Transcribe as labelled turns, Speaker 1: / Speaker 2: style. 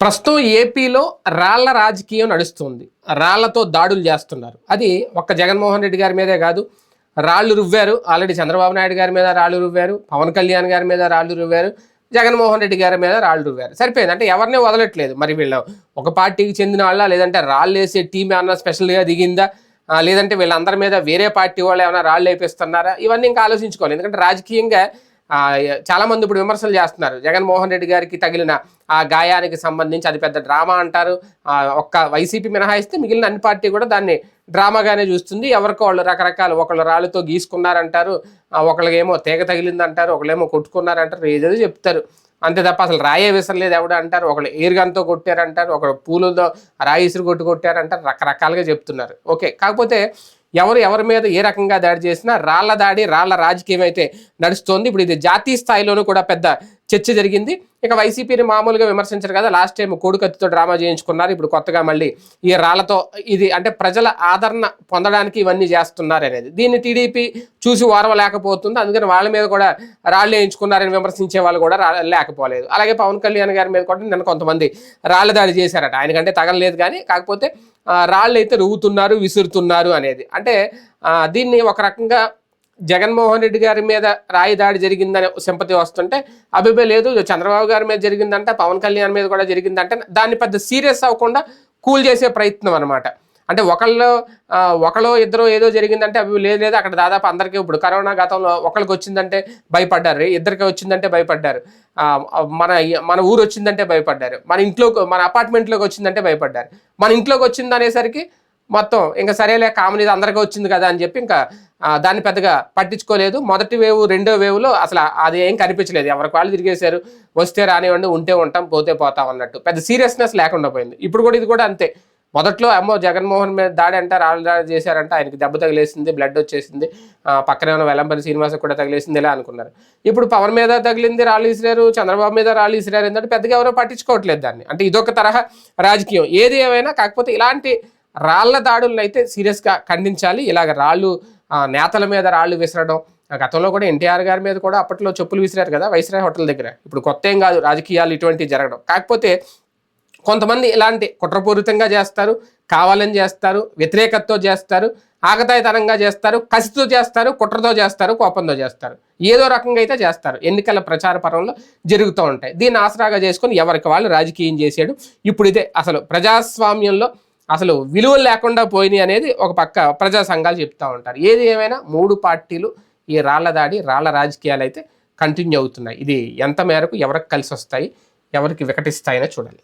Speaker 1: ప్రస్తుతం ఏపీలో రాళ్ళ రాజకీయం నడుస్తుంది. రాళ్ళతో దాడులు చేస్తున్నారు. అది ఒక్క జగన్మోహన్ రెడ్డి గారి మీదే కాదు రాళ్ళు రువ్వారు. ఆల్రెడీ చంద్రబాబు నాయుడు గారి మీద రాళ్ళు రువ్వారు. పవన్ కళ్యాణ్ గారి మీద రాళ్ళు రువ్వారు. జగన్మోహన్ రెడ్డి గారి మీద రాళ్ళు రువ్వారు. సరిపోయింది. అంటే ఎవరిని వదలట్లేదు. మరి వీళ్ళు ఒక పార్టీకి చెందిన వాళ్ళ? లేదంటే రాళ్ళు వేసే టీం ఏమన్నా స్పెషల్గా దిగిందా? లేదంటే వీళ్ళందరి మీద వేరే పార్టీ వాళ్ళు ఏమైనా రాళ్ళు వేపిస్తున్నారా? ఇవన్నీ ఇంకా ఆలోచించుకోవాలి. ఎందుకంటే రాజకీయంగా చాలామంది చాలా మంది ఇప్పుడు విమర్శలు చేస్తున్నారు. జగన్మోహన్ రెడ్డి గారికి తగిలిన ఆ గాయానికి సంబంధించి అది పెద్ద డ్రామా అంటారు. ఒక్క వైసీపీ మినహాయిస్తే మిగిలిన అన్ని పార్టీ కూడా దాన్ని డ్రామాగానే చూస్తుంది. ఎవరికో వాళ్ళు రకరకాల ఒకళ్ళు రాళ్ళతో గీసుకున్నారంటారు. ఒకళ్ళకేమో తీగ తగిలిందంటారు ఒకళ్ళేమో కొట్టుకున్నారంటారు ఏదేదో చెప్తారు. అంతే తప్ప అసలు రాయే విసరలేదు ఎవడు అంటారు. ఒకళ్ళు ఎయిర్గన్తో కొట్టారంటారు ఒకళ్ళు పూలతో రాయి ఇసురు కొట్టు కొట్టారంటారు రకరకాలుగా చెప్తున్నారు. ఓకే. కాకపోతే ఎవరు ఎవరి మీద ఏ రకంగా దాడి చేసినా రాళ్ళ దాడి రాళ్ళ రాజకీయం అయితే నడుస్తోంది. ఇప్పుడు ఇది జాతీయ స్థాయిలోనూ కూడా పెద్ద చర్చ జరిగింది. ఇక వైసీపీని మామూలుగా విమర్శించారు కదా. లాస్ట్ టైం కోడికత్తితో డ్రామా చేయించుకున్నారు. ఇప్పుడు కొత్తగా మళ్ళీ ఈ రాళ్ళతో ఇది అంటే ప్రజల ఆదరణ పొందడానికి ఇవన్నీ చేస్తున్నారు అనేది. దీన్ని టీడీపీ చూసి ఓర్వలేకపోతుంది. అందుకని వాళ్ళ మీద కూడా రాళ్ళు వేయించుకున్నారని విమర్శించే వాళ్ళు కూడా రా- లేకపోలేదు. అలాగే పవన్ కళ్యాణ్ గారి మీద కూడా నిన్న కొంతమంది రాళ్ళ దాడి చేశారట. ఆయనకంటే తగలలేదు కానీ కాకపోతే రాళ్ళు అయితే రువ్వుతున్నారు విసురుతున్నారు అనేది. అంటే దీన్ని ఒక రకంగా జగన్మోహన్ రెడ్డి గారి మీద రాయి దాడి జరిగిందనే సింపతి వస్తుంటే అభిబే లేదు చంద్రబాబు గారి మీద జరిగిందంటే పవన్ కళ్యాణ్ మీద కూడా జరిగిందంటే దాన్ని పెద్ద సీరియస్ అవ్వకుండా కూల్ చేసే ప్రయత్నం అనమాట అంటే ఒకళ్ళు ఒకళ్ళు ఇద్దరు ఏదో జరిగిందంటే అవి లేదు లేదు అక్కడ దాదాపు అందరికీ ఇప్పుడు కరోనా గతంలో ఒకరికి వచ్చిందంటే భయపడ్డారు ఇద్దరికి వచ్చిందంటే భయపడ్డారు మన మన ఊరు వచ్చిందంటే భయపడ్డారు మన ఇంట్లోకి మన అపార్ట్మెంట్లోకి వచ్చిందంటే భయపడ్డారు. మన ఇంట్లోకి వచ్చింది అనేసరికి మొత్తం ఇంకా సరేలే కామన్ ఇది అందరికీ వచ్చింది కదా అని చెప్పి ఇంకా దాన్ని పెద్దగా పట్టించుకోలేదు. మొదటి వేవ్ రెండో వేవ్లో అసలు అది ఏం కనిపించలేదు. ఎవరికి వాళ్ళు తిరిగేశారు వస్తే రానివ్వండి ఉంటే ఉంటాం పోతే పోతాం అన్నట్టు. పెద్ద సీరియస్నెస్ లేకుండా పోయింది. ఇప్పుడు కూడా ఇది కూడా అంతే. మొదట్లో అమ్మో జగన్మోహన్ మీద దాడి అంటే రాళ్ళు దాడి చేశారంటే ఆయనకి దెబ్బ తగిలేసింది బ్లడ్ వచ్చేసింది పక్కనే ఉన్న వెలంపల్లి శ్రీనివాస కూడా తగిలేసింది ఇలా అనుకున్నారు. ఇప్పుడు పవన్ మీద తగిలింది రాళ్ళు ఇసిరారు చంద్రబాబు మీద రాళ్ళు ఇసిరారు ఏంటంటే పెద్దగా ఎవరో పట్టించుకోవట్లేదు దాన్ని. అంటే ఇదొక తరహా రాజకీయం. ఏది ఏమైనా కాకపోతే ఇలాంటి రాళ్ళ దాడులను అయితే సీరియస్గా ఖండించాలి. ఇలాగ రాళ్ళు నేతల మీద రాళ్ళు విసరడం గతంలో కూడా ఎన్టీఆర్ గారి మీద కూడా అప్పట్లో చెప్పులు విసిరారు కదా వైస్రాయ్ హోటల్ దగ్గర. ఇప్పుడు కొత్త ఏం కాదు రాజకీయాలు ఇటువంటివి జరగడం. కాకపోతే కొంతమంది ఇలాంటి కుట్రపూరితంగా చేస్తారు కావాలని చేస్తారు వ్యతిరేకతతో చేస్తారు ఆగతాయితనంగా చేస్తారు కసితో చేస్తారు కుట్రతో చేస్తారు కోపంతో చేస్తారు. ఏదో రకంగా అయితే చేస్తారు. ఎన్నికల ప్రచార పరంలో జరుగుతూ ఉంటాయి. దీన్ని ఆసరాగా చేసుకొని ఎవరికి వాళ్ళు రాజకీయం చేసాడు ఇప్పుడు ఇదే అసలు ప్రజాస్వామ్యంలో అసలు విలువలు లేకుండా పోయినాయి అనేది ఒక పక్క ప్రజా సంఘాలు చెప్తూ ఉంటారు. ఏది ఏమైనా మూడు పార్టీలు ఈ రాళ్ళ దాడి రాళ్ళ రాజకీయాలు అయితే కంటిన్యూ అవుతున్నాయి. ఇది ఎంత మేరకు ఎవరికి కలిసి వస్తాయి ఎవరికి వికటిస్తాయనే చూడాలి.